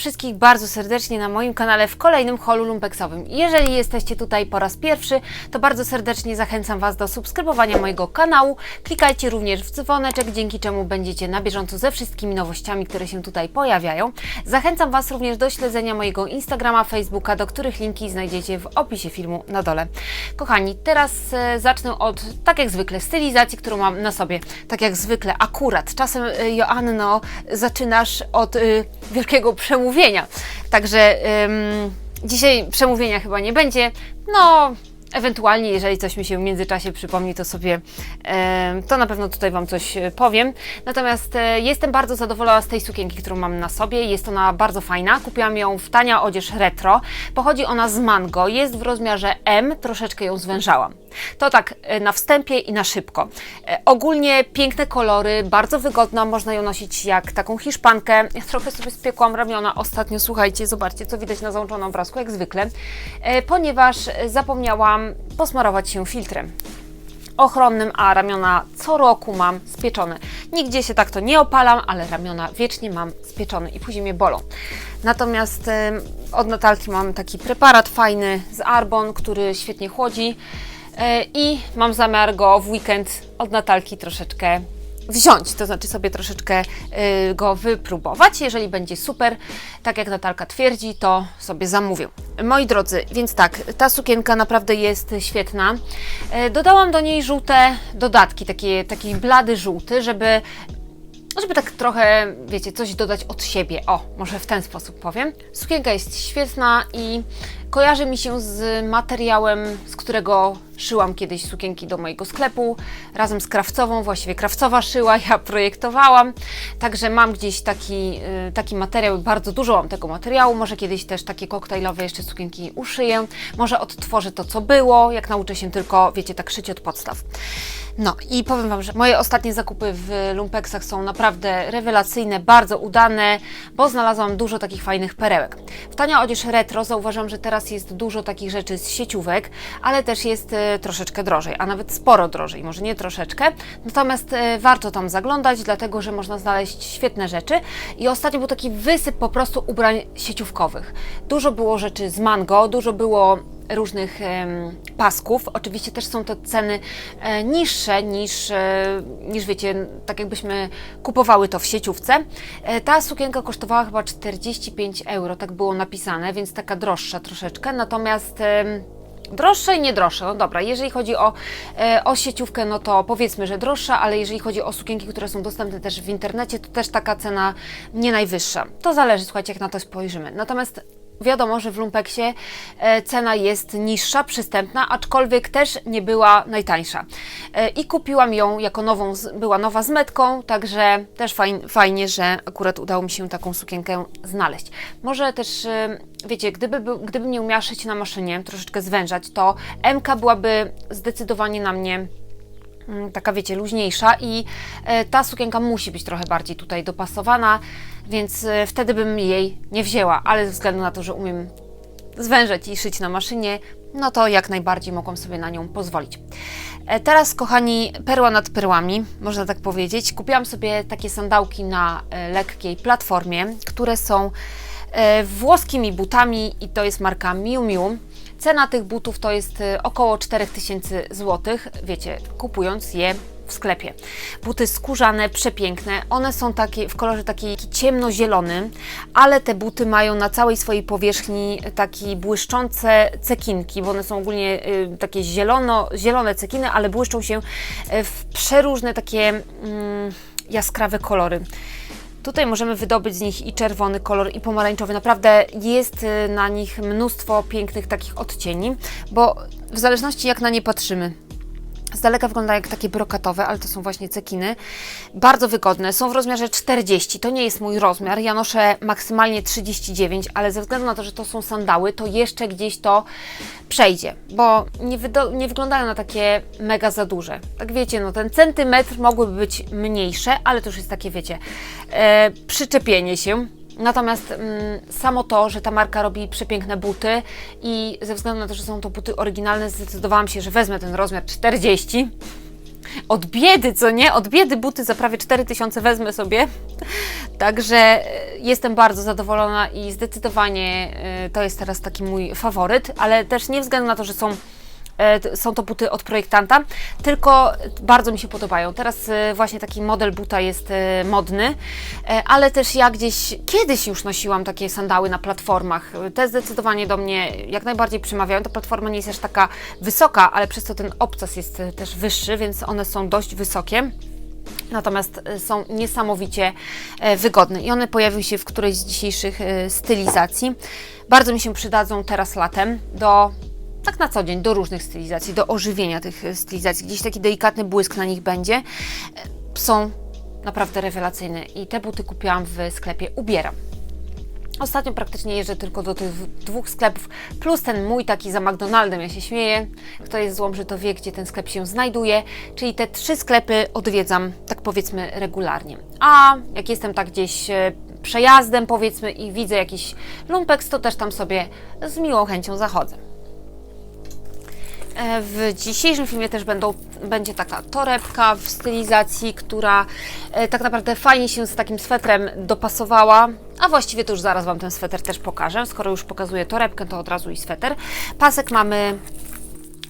Wszystkich bardzo serdecznie na moim kanale w kolejnym holu lumpeksowym. Jeżeli jesteście tutaj po raz pierwszy, to bardzo serdecznie zachęcam Was do subskrybowania mojego kanału. Klikajcie również w dzwoneczek, dzięki czemu będziecie na bieżąco ze wszystkimi nowościami, które się tutaj pojawiają. Zachęcam Was również do śledzenia mojego Instagrama, Facebooka, do których linki znajdziecie w opisie filmu na dole. Kochani, teraz e, zacznę od, tak jak zwykle, stylizacji, którą mam na sobie. Tak jak zwykle, akurat. Czasem, e, Joanno, zaczynasz od e, wielkiego przemówienia. Także ym, dzisiaj przemówienia chyba nie będzie. No, ewentualnie, jeżeli coś mi się w międzyczasie przypomni, to sobie to na pewno tutaj Wam coś e, powiem. Natomiast e, jestem bardzo zadowolona z tej sukienki, którą mam na sobie. Jest ona bardzo fajna. Kupiłam ją w tania odzież retro. Pochodzi ona z mango. Jest w rozmiarze M. Troszeczkę ją zwężałam. To tak e, na wstępie i na szybko. Ogólnie piękne kolory, bardzo wygodna, można ją nosić jak taką hiszpankę. Ja trochę sobie spiekłam ramiona ostatnio, słuchajcie, zobaczcie, co widać na załączonym obrazku, jak zwykle, ponieważ zapomniałam posmarować się filtrem ochronnym, a ramiona co roku mam spieczone. Nigdzie się tak to nie opalam, ale ramiona wiecznie mam spieczone i później mnie bolą. Natomiast em, od Natalki mam taki preparat fajny z Arbon, który świetnie chłodzi e, i mam zamiar go w weekend od Natalki troszeczkę wziąć, to znaczy sobie troszeczkę y, go wypróbować. Jeżeli będzie super, tak jak Natalka twierdzi, to sobie zamówię. Moi drodzy, więc tak, ta sukienka naprawdę jest świetna. E, Dodałam do niej żółte dodatki, takie, taki blady żółty, żeby żeby tak trochę, wiecie, coś dodać od siebie. O, może w ten sposób powiem. Sukienka jest świetna i kojarzy mi się z materiałem, z którego szyłam kiedyś sukienki do mojego sklepu, razem z krawcową, właściwie krawcowa szyła, ja projektowałam. Także mam gdzieś taki, y, taki materiał, bardzo dużo mam tego materiału. Może kiedyś też takie koktajlowe jeszcze sukienki uszyję. Może odtworzę to, co było, jak nauczę się tylko, wiecie, tak szyć od podstaw. No i powiem Wam, że moje ostatnie zakupy w Lumpeksach są naprawdę rewelacyjne, bardzo udane, bo znalazłam dużo takich fajnych perełek. W Tania Odzież Retro zauważam, że teraz jest dużo takich rzeczy z sieciówek, ale też jest e, troszeczkę drożej, a nawet sporo drożej, może nie troszeczkę. Natomiast e, warto tam zaglądać, dlatego że można znaleźć świetne rzeczy. I ostatnio był taki wysyp po prostu ubrań sieciówkowych. Dużo było rzeczy z mango, dużo było różnych pasków. Oczywiście też są to ceny e, niższe niż, e, niż wiecie, tak jakbyśmy kupowały to w sieciówce. E, ta sukienka kosztowała chyba 45 euro, tak było napisane, więc taka droższa troszeczkę. Natomiast Droższe i nie droższe, no dobra, jeżeli chodzi o, o sieciówkę, no to powiedzmy, że droższa, ale jeżeli chodzi o sukienki, które są dostępne też w internecie, to też taka cena nie najwyższa. To zależy, słuchajcie, jak na to spojrzymy. Natomiast Wiadomo, że w Lumpeksie e, cena jest niższa, przystępna, aczkolwiek też nie była najtańsza. E, I kupiłam ją jako nową, była nowa z metką, także też fajn, fajnie, że akurat udało mi się taką sukienkę znaleźć. Może też, e, wiecie, gdyby, gdybym nie umiała szyć na maszynie, troszeczkę zwężać, to MK byłaby zdecydowanie na mnie mm, taka wiecie, luźniejsza i ta sukienka musi być trochę bardziej tutaj dopasowana, więc e, wtedy bym jej nie wzięła, ale ze względu na to, że umiem zwężać i szyć na maszynie, no to jak najbardziej mogłam sobie na nią pozwolić. E, Teraz, kochani, perła nad perłami, można tak powiedzieć. Kupiłam sobie takie sandałki na e, lekkiej platformie, które są włoskimi butami i to jest marka Miu Miu. Cena tych butów to jest około 4000 zł, wiecie, kupując je w sklepie. Buty skórzane, przepiękne. One są takie w kolorze takiej ciemnozielony, ale te buty mają na całej swojej powierzchni takie błyszczące cekinki, bo one są ogólnie y, takie zielono, zielone cekiny, ale błyszczą się y, w przeróżne takie mm, jaskrawe kolory. Tutaj możemy wydobyć z nich i czerwony kolor, i pomarańczowy. Naprawdę jest y, na nich mnóstwo pięknych takich odcieni, bo w zależności jak na nie patrzymy. Z daleka wyglądają jak takie brokatowe, ale to są właśnie cekiny. Bardzo wygodne. Są w rozmiarze 40. To nie jest mój rozmiar. Ja noszę maksymalnie 39, ale ze względu na to, że to są sandały, to jeszcze gdzieś to przejdzie, bo nie, nie wyglądają na takie mega za duże. Tak wiecie, no ten centymetr mogłyby być mniejsze, ale to już jest takie, wiecie, e, przyczepienie się. Natomiast mm, samo to, że ta marka robi przepiękne buty i ze względu na to, że są to buty oryginalne, zdecydowałam się, że wezmę ten rozmiar 40. od biedy, co nie? Od biedy buty za prawie 4000 wezmę sobie. Także e, jestem bardzo zadowolona i zdecydowanie e, to jest teraz taki mój faworyt, ale też nie względu na to, że są są to buty od projektanta, tylko bardzo mi się podobają. Teraz e, właśnie taki model buta jest e, modny, e, ale też ja gdzieś kiedyś już nosiłam takie sandały na platformach. Te zdecydowanie do mnie jak najbardziej przemawiają. Ta platforma nie jest aż taka wysoka, ale przez to ten obcas jest e, też wyższy, więc one są dość wysokie. Natomiast e, są niesamowicie e, wygodne i one pojawiły się w którejś z dzisiejszych e, stylizacji. Bardzo mi się przydadzą teraz latem do tak na co dzień, do różnych stylizacji, do ożywienia tych e, stylizacji. Gdzieś taki delikatny błysk na nich będzie. E, Są naprawdę rewelacyjne i te buty kupiłam w sklepie Ubieram. Ostatnio praktycznie jeżdżę tylko do tych dwóch sklepów, plus ten mój taki za McDonaldem, ja się śmieję. Kto jest z Łomży, to wie, gdzie ten sklep się znajduje. Czyli te trzy sklepy odwiedzam, tak powiedzmy, regularnie. A jak jestem tak gdzieś e, przejazdem, powiedzmy, i widzę jakiś lumpeks, to też tam sobie z miłą chęcią zachodzę. E, W dzisiejszym filmie też będą, będzie taka torebka w stylizacji, która e, tak naprawdę fajnie się z takim swetrem dopasowała. A właściwie to już zaraz Wam ten sweter też pokażę. Skoro już pokazuję torebkę, to od razu i sweter. Pasek mamy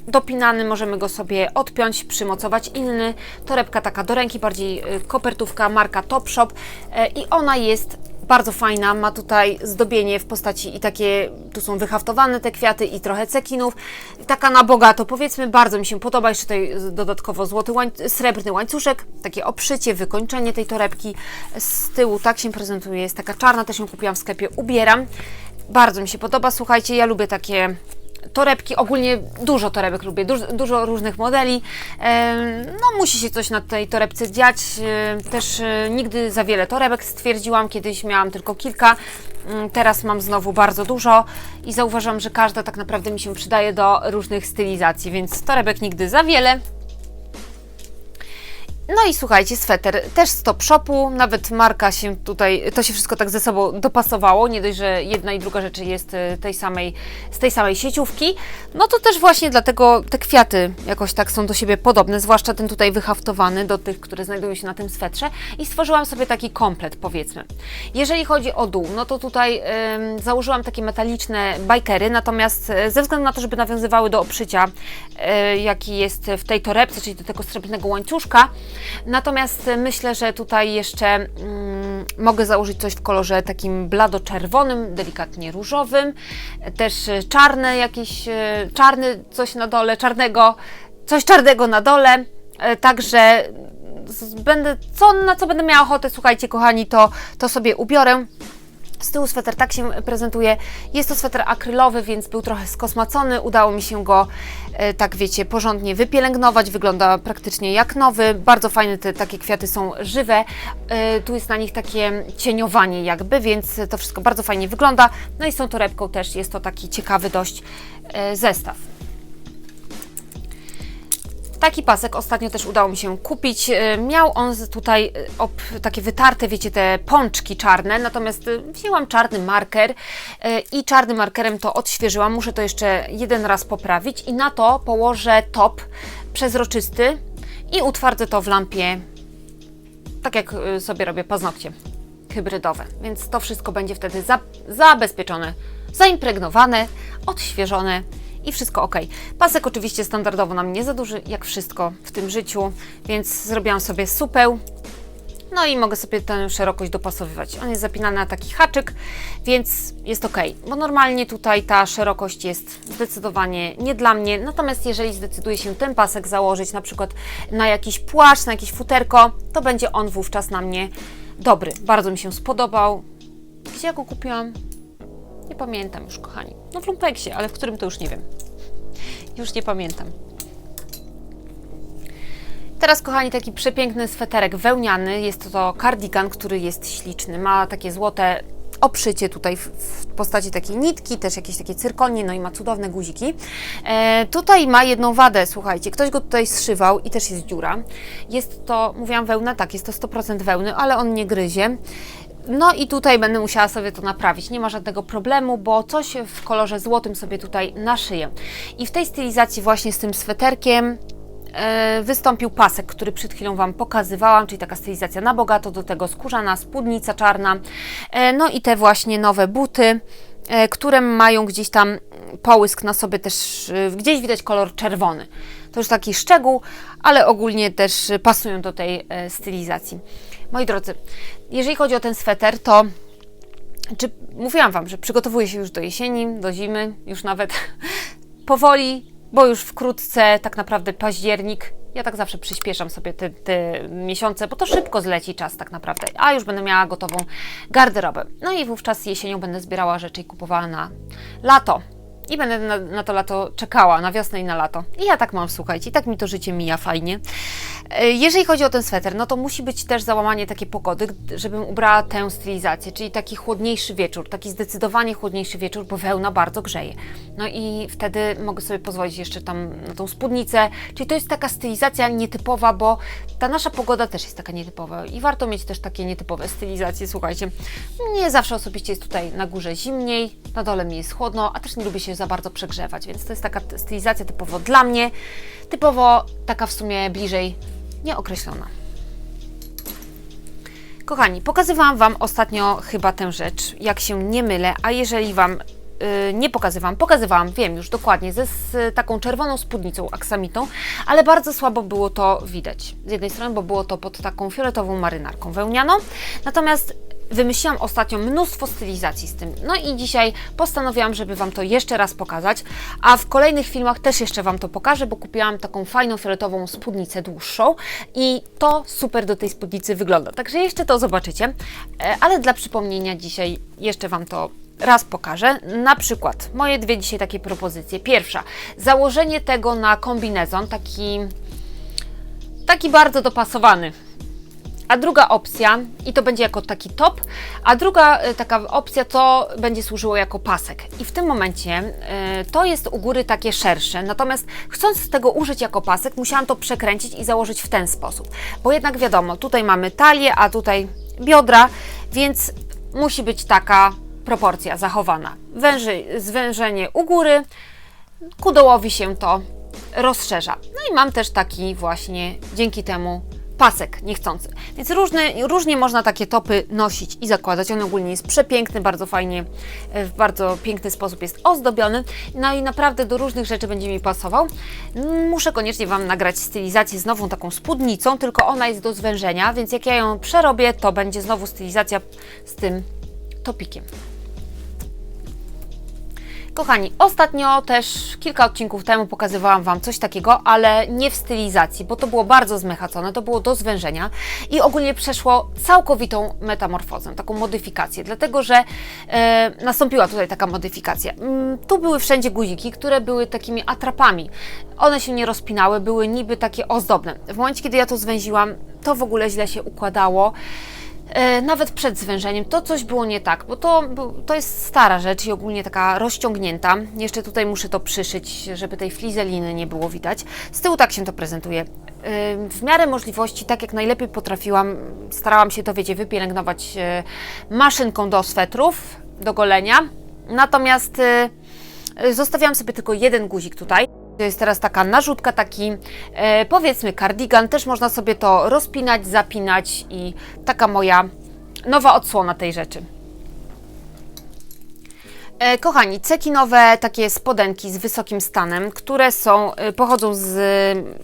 dopinany, możemy go sobie odpiąć, przymocować inny. Torebka taka do ręki, bardziej y, kopertówka, marka Topshop e, i ona jest bardzo fajna, ma tutaj zdobienie w postaci i takie, tu są wyhaftowane te kwiaty i trochę cekinów, taka na bogato, powiedzmy, bardzo mi się podoba, jeszcze tutaj dodatkowo złoty łań, srebrny łańcuszek, takie obszycie, wykończenie tej torebki, z tyłu tak się prezentuje, jest taka czarna, też ją kupiłam w sklepie, ubieram, bardzo mi się podoba, słuchajcie, ja lubię takie torebki, ogólnie dużo torebek lubię, dużo, dużo różnych modeli. No musi się coś na tej torebce dziać. Też e, nigdy za wiele torebek stwierdziłam, kiedyś miałam tylko kilka. Mm, Teraz mam znowu bardzo dużo i zauważam, że każda tak naprawdę mi się przydaje do różnych stylizacji, więc torebek nigdy za wiele. No i słuchajcie, sweter też z Top Shopu, nawet marka się tutaj, to się wszystko tak ze sobą dopasowało, nie dość, że jedna i druga rzecz jest e, tej samej, z tej samej sieciówki, no to też właśnie dlatego te kwiaty jakoś tak są do siebie podobne, zwłaszcza ten tutaj wyhaftowany do tych, które znajdują się na tym swetrze. I stworzyłam sobie taki komplet powiedzmy. Jeżeli chodzi o dół, no to tutaj em, założyłam takie metaliczne bajkery, natomiast e, ze względu na to, żeby nawiązywały do obszycia, e, jaki jest w tej torebce, czyli do tego srebrnego łańcuszka, Natomiast myślę, że tutaj jeszcze mm, mogę założyć coś w kolorze takim blado-czerwonym, delikatnie różowym, też e, czarne jakieś, e, czarny coś na dole, czarnego, coś czarnego na dole, e, także z- będę, co, na co będę miała ochotę, słuchajcie kochani, to, to sobie ubiorę. Z tyłu sweter tak się prezentuje. Jest to sweter akrylowy, więc był trochę skosmacony. Udało mi się go, e, tak wiecie, porządnie wypielęgnować. Wygląda praktycznie jak nowy. Bardzo fajne te takie kwiaty są żywe. E, Tu jest na nich takie cieniowanie jakby, więc to wszystko bardzo fajnie wygląda. No i z tą torebką też jest to taki ciekawy dość e, zestaw. Taki pasek ostatnio też udało mi się kupić. E, Miał on tutaj e, takie wytarte, wiecie, te pączki czarne, natomiast e, wzięłam czarny marker i czarnym markerem to odświeżyłam. Muszę to jeszcze jeden raz poprawić i na to położę top przezroczysty i utwardzę to w lampie, tak jak sobie robię paznokcie hybrydowe. Więc to wszystko będzie wtedy za, zabezpieczone, zaimpregnowane, odświeżone i wszystko ok. Pasek oczywiście standardowo nam nie za duży, jak wszystko w tym życiu, więc zrobiłam sobie supeł. No i mogę sobie tę szerokość dopasowywać. On jest zapinany na taki haczyk, więc jest ok. Bo normalnie tutaj ta szerokość jest zdecydowanie nie dla mnie. Natomiast jeżeli zdecyduję się ten pasek założyć na przykład na jakiś płaszcz, na jakieś futerko, to będzie on wówczas na mnie dobry. Bardzo mi się spodobał. Gdzie ja go kupiłam? Nie pamiętam już, kochani. No w lumpeksie, ale w którym to już nie wiem. Już nie pamiętam. Teraz, kochani, taki przepiękny sweterek wełniany. Jest to kardigan, który jest śliczny. Ma takie złote obszycie tutaj w, w postaci takiej nitki, też jakieś takie cyrkonie, no i ma cudowne guziki. E, tutaj ma jedną wadę, słuchajcie, ktoś go tutaj zszywał i też jest dziura. Jest to, mówiłam wełna, tak, jest to 100% wełny, ale on nie gryzie. No i tutaj będę musiała sobie to naprawić. Nie ma żadnego problemu, bo coś w kolorze złotym sobie tutaj naszyję. I w tej stylizacji właśnie z tym sweterkiem e, wystąpił pasek, który przed chwilą Wam pokazywałam, czyli taka stylizacja na bogato, do tego skórzana spódnica czarna, e, no i te właśnie nowe buty, e, które mają gdzieś tam połysk na sobie też, gdzieś widać kolor czerwony. To już taki szczegół, ale ogólnie też pasują do tej stylizacji. Moi drodzy, jeżeli chodzi o ten sweter, to czy mówiłam Wam, że przygotowuję się już do jesieni, do zimy, już nawet powoli, bo już wkrótce, tak naprawdę październik. Ja tak zawsze przyspieszam sobie te, te miesiące, bo to szybko zleci czas tak naprawdę, a już będę miała gotową garderobę. No i wówczas jesienią będę zbierała rzeczy i kupowała na lato. I będę na, na to lato czekała, na wiosnę i na lato. I ja tak mam, słuchajcie, i tak mi to życie mija fajnie. E, Jeżeli chodzi o ten sweter, no to musi być też załamanie takiej pogody, żebym ubrała tę stylizację, czyli taki chłodniejszy wieczór, taki zdecydowanie chłodniejszy wieczór, bo wełna bardzo grzeje. No i wtedy mogę sobie pozwolić jeszcze tam na tą spódnicę, czyli to jest taka stylizacja nietypowa, bo ta nasza pogoda też jest taka nietypowa i warto mieć też takie nietypowe stylizacje, słuchajcie. Nie zawsze osobiście jest tutaj na górze zimniej, na dole mi jest chłodno, a też nie lubię się za bardzo przegrzewać, więc to jest taka stylizacja typowo dla mnie, typowo taka w sumie bliżej nieokreślona. Kochani, pokazywałam Wam ostatnio chyba tę rzecz, jak się nie mylę, a jeżeli Wam yy, nie pokazywałam, pokazywałam, wiem już dokładnie, ze z taką czerwoną spódnicą aksamitą, ale bardzo słabo było to widać. Z jednej strony, bo było to pod taką fioletową marynarką wełnianą, natomiast Wymyśliłam ostatnio mnóstwo stylizacji z tym. No i dzisiaj postanowiłam, żeby Wam to jeszcze raz pokazać, a w kolejnych filmach też jeszcze Wam to pokażę, bo kupiłam taką fajną fioletową spódnicę dłuższą i to super do tej spódnicy wygląda. Także jeszcze to zobaczycie, E, ale dla przypomnienia dzisiaj jeszcze Wam to raz pokażę. Na przykład moje dwie dzisiaj takie propozycje. Pierwsza, założenie tego na kombinezon, taki, taki bardzo dopasowany. A druga opcja, i to będzie jako taki top, a druga e, taka opcja to będzie służyło jako pasek. I w tym momencie e, to jest u góry takie szersze, natomiast chcąc tego użyć jako pasek, musiałam to przekręcić i założyć w ten sposób. Bo jednak wiadomo, tutaj mamy talię, a tutaj biodra, więc musi być taka proporcja zachowana. Węży, zwężenie u góry, ku dołowi się to rozszerza. No i mam też taki właśnie dzięki temu pasek niechcący. Więc różne, różnie można takie topy nosić i zakładać. On ogólnie jest przepiękny, bardzo fajnie, e, w bardzo piękny sposób jest ozdobiony. No i naprawdę do różnych rzeczy będzie mi pasował. Muszę koniecznie Wam nagrać stylizację z nową taką spódnicą, tylko ona jest do zwężenia, więc jak ja ją przerobię, to będzie znowu stylizacja z tym topikiem. Kochani, ostatnio też kilka odcinków temu pokazywałam Wam coś takiego, ale nie w stylizacji, bo to było bardzo zmechacone, to było do zwężenia i ogólnie przeszło całkowitą metamorfozę, taką modyfikację, dlatego że e, nastąpiła tutaj taka modyfikacja. Mm, tu były wszędzie guziki, które były takimi atrapami. One się nie rozpinały, były niby takie ozdobne. W momencie, kiedy ja to zwęziłam, to w ogóle źle się układało. E, nawet przed zwężeniem, to coś było nie tak, bo to, bo to jest stara rzecz i ogólnie taka rozciągnięta. Jeszcze tutaj muszę to przyszyć, żeby tej flizeliny nie było widać. Z tyłu tak się to prezentuje. E, W miarę możliwości, tak jak najlepiej potrafiłam, starałam się to, wiecie, wypielęgnować e, maszynką do swetrów, do golenia. Natomiast zostawiałam sobie tylko jeden guzik tutaj. To jest teraz taka narzutka, taki e, powiedzmy kardigan. Też można sobie to rozpinać, zapinać i taka moja nowa odsłona tej rzeczy. E, Kochani, cekinowe takie spodenki z wysokim stanem, które są, e, pochodzą z,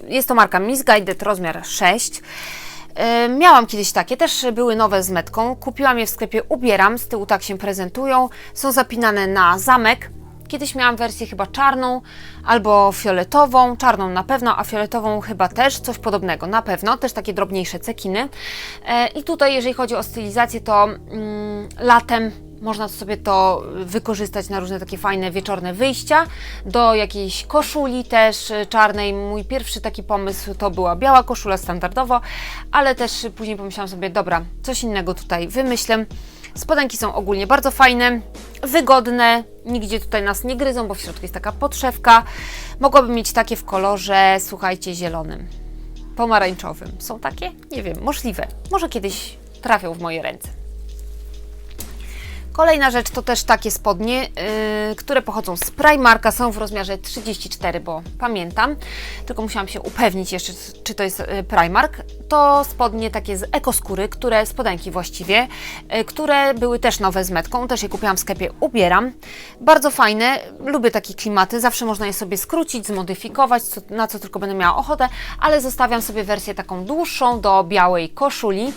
jest to marka Misguided rozmiar 6. E, Miałam kiedyś takie, też były nowe z metką. Kupiłam je w sklepie Ubieram, z tyłu tak się prezentują. Są zapinane na zamek. Kiedyś miałam wersję chyba czarną albo fioletową, czarną na pewno, a fioletową chyba też, coś podobnego, na pewno, też takie drobniejsze cekiny. E, I tutaj, jeżeli chodzi o stylizację, to mm, latem można sobie to wykorzystać na różne takie fajne wieczorne wyjścia, do jakiejś koszuli też y, czarnej. Mój pierwszy taki pomysł to była biała koszula standardowo, ale też później pomyślałam sobie, dobra, coś innego tutaj wymyślę. Spodenki są ogólnie bardzo fajne, wygodne, nigdzie tutaj nas nie gryzą, bo w środku jest taka podszewka. Mogłabym mieć takie w kolorze, słuchajcie, zielonym, pomarańczowym. Są takie? Nie wiem, możliwe. Może kiedyś trafią w moje ręce. Kolejna rzecz to też takie spodnie, yy, które pochodzą z Primarka, są w rozmiarze 34, bo pamiętam, tylko musiałam się upewnić jeszcze, czy to jest yy, Primark. To spodnie takie z ekoskóry, które, spodenki właściwie, yy, które były też nowe z metką, też je kupiłam w sklepie, ubieram. Bardzo fajne, lubię takie klimaty, zawsze można je sobie skrócić, zmodyfikować, co, na co tylko będę miała ochotę, ale zostawiam sobie wersję taką dłuższą do białej koszuli,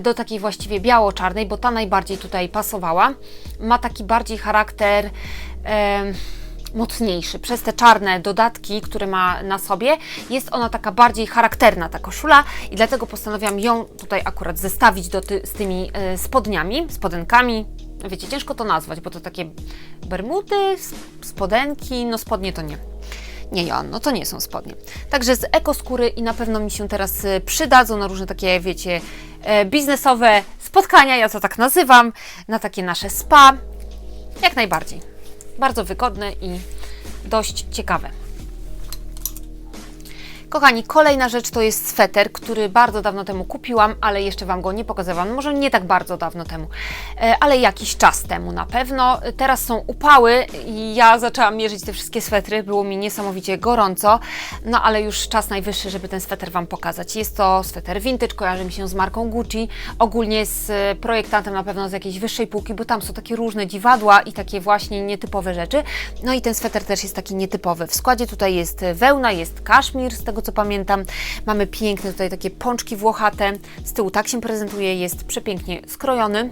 do takiej właściwie biało-czarnej, bo ta najbardziej tutaj pasowała. Ma taki bardziej charakter mocniejszy. Przez te czarne dodatki, które ma na sobie, jest ona taka bardziej charakterna, ta koszula i dlatego postanowiłam ją tutaj akurat zestawić do ty, z tymi e, spodniami, spodenkami. Wiecie, ciężko to nazwać, bo to takie bermudy, spodenki, no spodnie to nie. Nie, Joanno, to nie są spodnie. Także z ekoskóry i na pewno mi się teraz e, przydadzą na różne takie, wiecie, e, biznesowe spotkania, ja to tak nazywam, na takie nasze spa. Jak najbardziej. Bardzo wygodne i dość ciekawe. Kochani, kolejna rzecz to jest sweter, który bardzo dawno temu kupiłam, ale jeszcze Wam go nie pokazywałam. Może nie tak bardzo dawno temu, e, ale jakiś czas temu na pewno. Teraz są upały i ja zaczęłam mierzyć te wszystkie swetry. Było mi niesamowicie gorąco, no ale już czas najwyższy, żeby ten sweter Wam pokazać. Jest to sweter vintage, kojarzy mi się z marką Gucci, ogólnie z e, projektantem na pewno z jakiejś wyższej półki, bo tam są takie różne dziwadła i takie właśnie nietypowe rzeczy. No i ten sweter też jest taki nietypowy. W składzie tutaj jest wełna, jest kaszmir, z tego co pamiętam. Mamy piękne tutaj takie pączki włochate. Z tyłu tak się prezentuje, jest przepięknie skrojony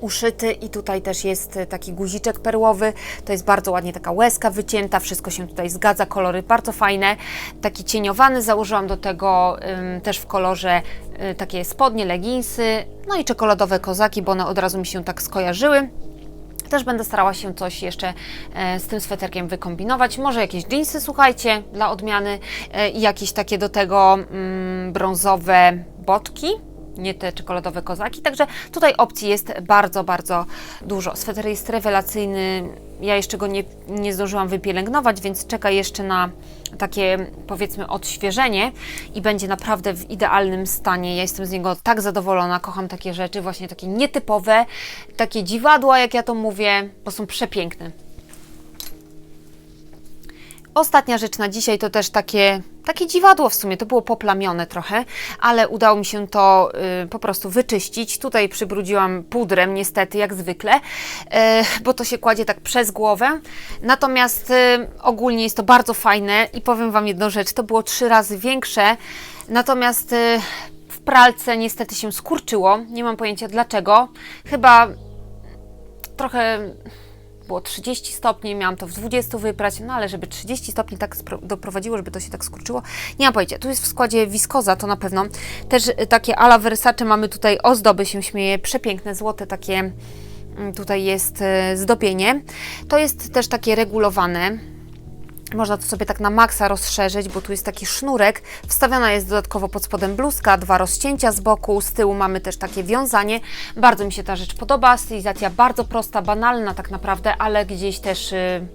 uszyty i tutaj też jest taki guziczek perłowy. To jest bardzo ładnie taka łezka wycięta, wszystko się tutaj zgadza, kolory bardzo fajne. Taki cieniowany założyłam do tego ym, też w kolorze y, takie spodnie, leginsy, no i czekoladowe kozaki, bo one od razu mi się tak skojarzyły. Też będę starała się coś jeszcze e, z tym sweterkiem wykombinować. Może jakieś jeansy, słuchajcie, dla odmiany e, i jakieś takie do tego mm, brązowe botki. Nie te czekoladowe kozaki. Także tutaj opcji jest bardzo, bardzo dużo. Sweter jest rewelacyjny. Ja jeszcze go nie, nie zdążyłam wypielęgnować, więc czeka jeszcze na takie powiedzmy odświeżenie i będzie naprawdę w idealnym stanie. Ja jestem z niego tak zadowolona, kocham takie rzeczy, właśnie takie nietypowe, takie dziwadła, jak ja to mówię, bo są przepiękne. Ostatnia rzecz na dzisiaj to też takie, takie dziwadło w sumie, to było poplamione trochę, ale udało mi się to y, po prostu wyczyścić. Tutaj przybrudziłam pudrem niestety, jak zwykle, y, bo to się kładzie tak przez głowę. Natomiast y, ogólnie jest to bardzo fajne i powiem Wam jedną rzecz, to było trzy razy większe, natomiast y, w pralce niestety się skurczyło, nie mam pojęcia dlaczego. Chyba trochę było 30 stopni, miałam to w 20 wyprać, no ale żeby 30 stopni tak doprowadziło, żeby to się tak skurczyło, nie mam pojęcia. Tu jest w składzie wiskoza, to na pewno. Też y, takie ala Versace mamy tutaj ozdoby, się śmieje, przepiękne, złote takie, mm, tutaj jest y, zdobienie. To jest też takie regulowane, można to sobie tak na maksa rozszerzyć, bo tu jest taki sznurek. Wstawiona jest dodatkowo pod spodem bluzka, dwa rozcięcia z boku, z tyłu mamy też takie wiązanie. Bardzo mi się ta rzecz podoba. Stylizacja bardzo prosta, banalna tak naprawdę, ale gdzieś też y,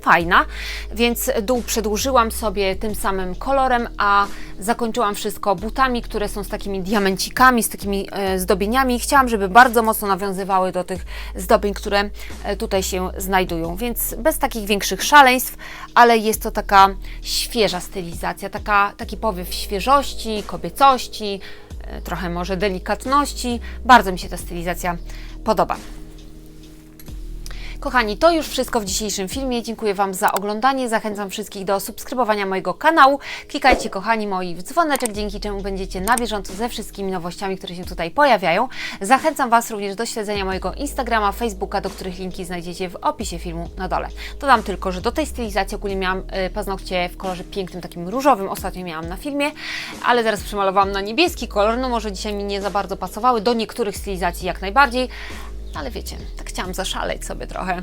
fajna. Więc dół przedłużyłam sobie tym samym kolorem, a zakończyłam wszystko butami, które są z takimi diamencikami, z takimi e, zdobieniami. Chciałam, żeby bardzo mocno nawiązywały do tych zdobień, które e, tutaj się znajdują. Więc bez takich większych szaleństw, ale jest to taka świeża stylizacja, taka, taki powiew świeżości, kobiecości, e, trochę może delikatności. Bardzo mi się ta stylizacja podoba. Kochani, to już wszystko w dzisiejszym filmie. Dziękuję Wam za oglądanie. Zachęcam wszystkich do subskrybowania mojego kanału. Klikajcie, kochani moi, w dzwoneczek, dzięki czemu będziecie na bieżąco ze wszystkimi nowościami, które się tutaj pojawiają. Zachęcam Was również do śledzenia mojego Instagrama, Facebooka, do których linki znajdziecie w opisie filmu na dole. Dodam tylko, że do tej stylizacji ogólnie miałam y, paznokcie w kolorze pięknym, takim różowym. Ostatnio miałam na filmie, ale teraz przemalowałam na niebieski kolor. No może dzisiaj mi nie za bardzo pasowały. Do niektórych stylizacji jak najbardziej. Ale wiecie, tak chciałam zaszaleć sobie trochę.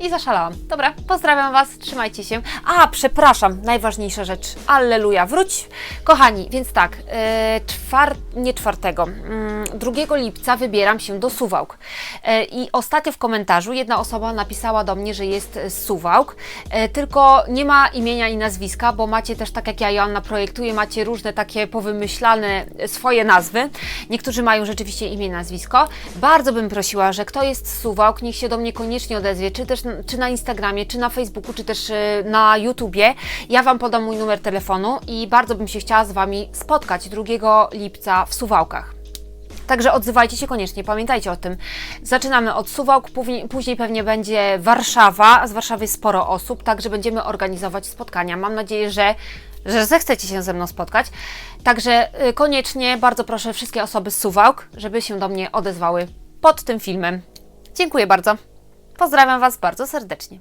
I zaszalałam. Dobra, pozdrawiam Was, trzymajcie się. A, przepraszam, najważniejsza rzecz. Alleluja, wróć. Kochani, więc tak, e, czwar... nie czwartego, mm, 2 lipca wybieram się do Suwałk. E, I ostatnio w komentarzu jedna osoba napisała do mnie, że jest z Suwałk, e, tylko nie ma imienia i nazwiska, bo macie też, tak jak ja, Joanna projektuje, macie różne takie powymyślane swoje nazwy. Niektórzy mają rzeczywiście imię i nazwisko. Bardzo bym prosiła, że kto jest z Suwałk, niech się do mnie koniecznie odezwie, czy też czy na Instagramie, czy na Facebooku, czy też e, na YouTubie. Ja Wam podam mój numer telefonu i bardzo bym się chciała z Wami spotkać 2 lipca w Suwałkach. Także odzywajcie się koniecznie, pamiętajcie o tym. Zaczynamy od Suwałk, później, pewnie będzie Warszawa, z Warszawy sporo osób, także będziemy organizować spotkania. Mam nadzieję, że, że zechcecie się ze mną spotkać. Także y, koniecznie bardzo proszę wszystkie osoby z Suwałk, żeby się do mnie odezwały pod tym filmem. Dziękuję bardzo. Pozdrawiam Was bardzo serdecznie.